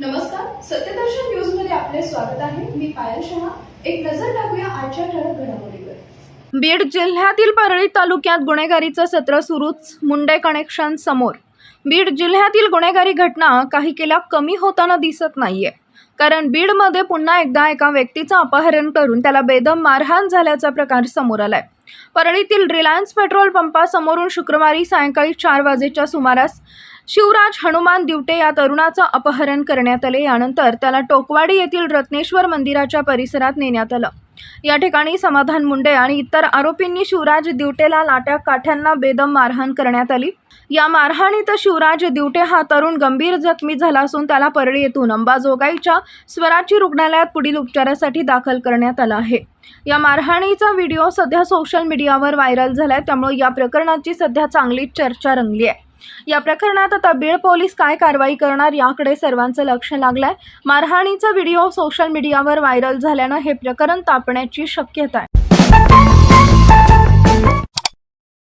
नमस्कार सत्यदर्शन न्यूजमध्ये आपले स्वागत आहे. मी पायल शहा. एक नजर टाकूया आजच्या ठळक घडामोडीवर. बीड जिल्ह्यातील परळी तालुक्यात गुन्हेगारीचं सत्र सुरूच मुंडे कनेक्शन समोर. बीड जिल्ह्यातील गुन्हेगारी घटना काही केल्या कमी होताना दिसत नाहीये. कारण बीडमध्ये पुन्हा एकदा एका व्यक्तीचं अपहरण करून त्याला बेदम मारहाण झाल्याचा प्रकार समोर आलाय. परळीतील रिलायन्स पेट्रोल पंपासमोरून शुक्रवारी सायंकाळी चार वाजेच्या सुमारास शिवराज हनुमान दिवटे या तरुणाचं अपहरण करण्यात आले. यानंतर त्याला टोकवाडी येथील रत्नेश्वर मंदिराच्या परिसरात नेण्यात आलं. या ठिकाणी समाधान मुंडे आणि इतर आरोपींनी शिवराज दिवटेला लाट्या काठ्यांना बेदम मारहाण करण्यात आली. या मारहाणीत शिवराज दिवटे हा तरुण गंभीर जखमी झाला असून त्याला परळी येथून अंबाजोगाईच्या स्वराची रुग्णालयात पुढील उपचारासाठी दाखल करण्यात आला आहे. या मारहाणीचा व्हिडिओ सध्या सोशल मीडियावर व्हायरल झालाय. त्यामुळे या प्रकरणाची सध्या चांगलीच चर्चा रंगली आहे. या प्रकरणात आता बीड पोलीस काय कारवाई करणार याकडे सर्वांचं लक्ष लागलंय. मारहाणीचा व्हिडिओ सोशल मीडियावर व्हायरल झाल्यानं हे प्रकरण तापण्याची शक्यता आहे.